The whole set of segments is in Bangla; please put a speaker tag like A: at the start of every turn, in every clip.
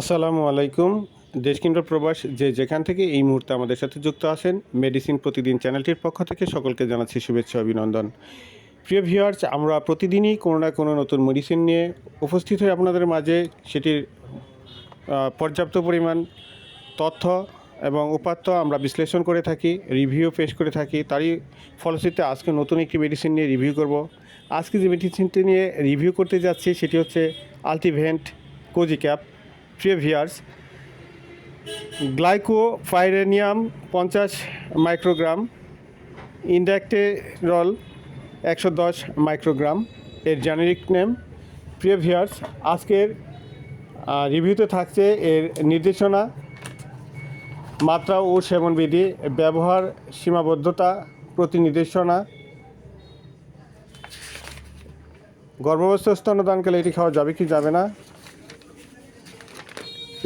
A: আসসালামু আলাইকুম। দেশ কিংবা প্রবাস, যে যেখান থেকে এই মুহূর্তে আমাদের সাথে যুক্ত আছেন মেডিসিন প্রতিদিন চ্যানেলটির পক্ষ থেকে সকলকে জানাচ্ছি শুভেচ্ছা অভিনন্দন। প্রিয় ভিউয়ার্স আমরা প্রতিদিনই কোনো না কোনো নতুন মেডিসিন নিয়ে উপস্থিত হই আপনাদের মাঝে। সেটির পর্যাপ্ত পরিমাণ তথ্য এবং উপাত্ত আমরা বিশ্লেষণ করে থাকি রিভিউ পেশ করে থাকি। তারই ফলশ্রুতিতে আজকে নতুন একটি মেডিসিন নিয়ে রিভিউ করব। আজকে যে মেডিসিনটি নিয়ে রিভিউ করতে যাচ্ছি, সেটি হচ্ছে আলটিভেন্ট কোজি ক্যাপ প্রিয় ভিয়ার্স গ্লাইকোফাইরেনিয়াম পঞ্চাশ মাইক্রোগ্রাম ইন্ডাক্টেরল একশো দশ মাইক্রোগ্রাম এর জেনেরিক নেম প্রিয় ভিয়ার্স আজকের রিভিউতে থাকছে এর নির্দেশনা, মাত্রা ও সেবনবিধি, ব্যবহার সীমাবদ্ধতা প্রতি নির্দেশনা গর্ভাবস্থ স্তনদানকালে এটি খাওয়া যাবে কি যাবে না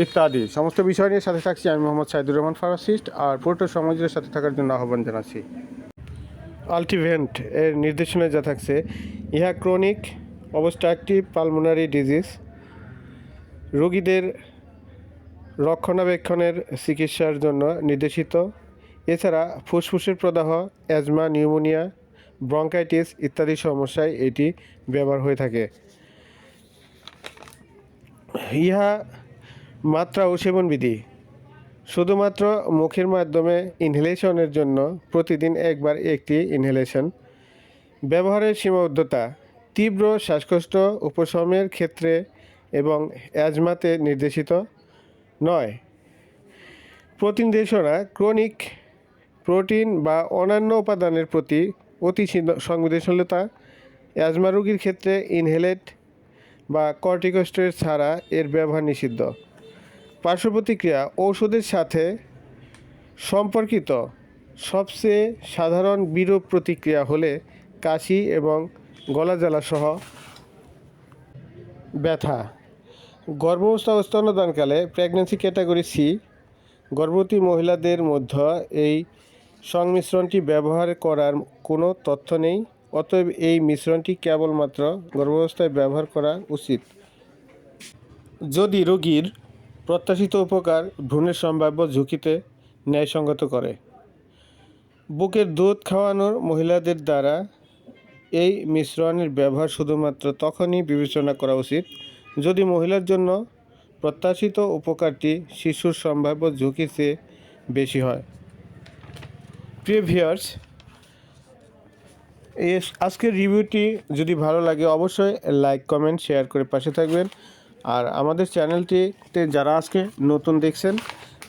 A: ইত্যাদি। সমস্ত বিষয় নিয়ে সাথে থাকছি আমি মোহাম্মদ সাইদুর রহমান ফার্মাসিস্ট আর পুরোটা সমাজের সাথে থাকার জন্য আহ্বান জানাচ্ছি। আলটিভেন্ট এর নির্দেশনায় যা থাকছে, ইহা ক্রনিক অবস্ট্রাকটিভ পালমোনারি ডিজিজ, রোগীদের রক্ষণাবেক্ষণের চিকিৎসার জন্য নির্দেশিত। এছাড়া ফুসফুসের প্রদাহ, অ্যাজমা, নিউমোনিয়া, ব্রঙ্কাইটিস ইত্যাদি সমস্যায় এটি ব্যবহার হয়ে থাকে। ইহা মাত্রা ও সেবনবিধি। শুধুমাত্র মুখের মাধ্যমে ইনহেলেশনের জন্য প্রতিদিন একবার একটি ইনহেলেশন ব্যবহারের সীমাবদ্ধতা, তীব্র শ্বাসকষ্ট উপশমের ক্ষেত্রে এবং অ্যাজমাতে নির্দেশিত। নয় প্রতিনির্দেশনা ক্রনিক প্রোটিন বা অন্যান্য উপাদানের প্রতি অতি সংবেদনশীলতা। অ্যাজমা রোগীর ক্ষেত্রে ইনহেলেট বা কর্টিকোস্টেরয়েড ছাড়া এর ব্যবহার নিষিদ্ধ। পার্শ্ব প্রতিক্রিয়া ঔষধের সাথে সম্পর্কিত সবচেয়ে সাধারণ বিরূপ প্রতিক্রিয়া হলে কাশি এবং গলা জ্বালা সহ ব্যথা। গর্ভাবস্থা ও স্তন্যদানকালে প্রেগন্যান্সি ক্যাটাগরি সি গর্ভবতী মহিলাদের মধ্যে এই সংমিশ্রণটি ব্যবহার করার কোনো তথ্য নেই, অতএব এই মিশ্রণটি কেবলমাত্র গর্ভাবস্থায় ব্যবহার করা উচিত। যদি রোগীর প্রত্যাশিত উপকার ভ্রূণের সম্ভাব্য ঝুঁকিতে ন্যায়সঙ্গত করে। বুকের দুধ খাওয়ানোর মহিলাদের দ্বারা এই মিশ্রণের ব্যবহার শুধুমাত্র তখনই বিবেচনা করা উচিত যদি মহিলার জন্য প্রত্যাশিত উপকারটি শিশুর সম্ভাব্য ঝুঁকির চেয়ে বেশি হয়। এই আজকের রিভিউটি যদি ভালো লাগে অবশ্যই লাইক, কমেন্ট, শেয়ার করে পাশে থাকবেন। আর আমাদের চ্যানেলটিতে যারা আজকে নতুন দেখছেন,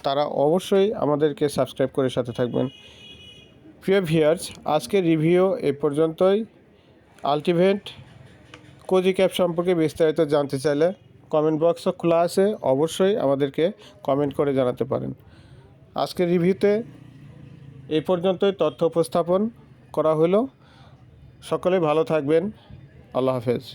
A: তারা অবশ্যই আমাদেরকে সাবস্ক্রাইব করে সাথে থাকবেন। প্রিয় ভিউয়ার্স, আজকের রিভিউ এ পর্যন্তই। আলটিভেট কোজি ক্যাপ সম্পর্কে বিস্তারিত জানতে চাইলে কমেন্ট বক্সও খোলা আছে, অবশ্যই আমাদেরকে কমেন্ট করে জানাতে পারেন। আজকের রিভিউতে এ পর্যন্তই তথ্য উপস্থাপন করা হলো। সকলে ভালো থাকবেন। আল্লাহ হাফেজ।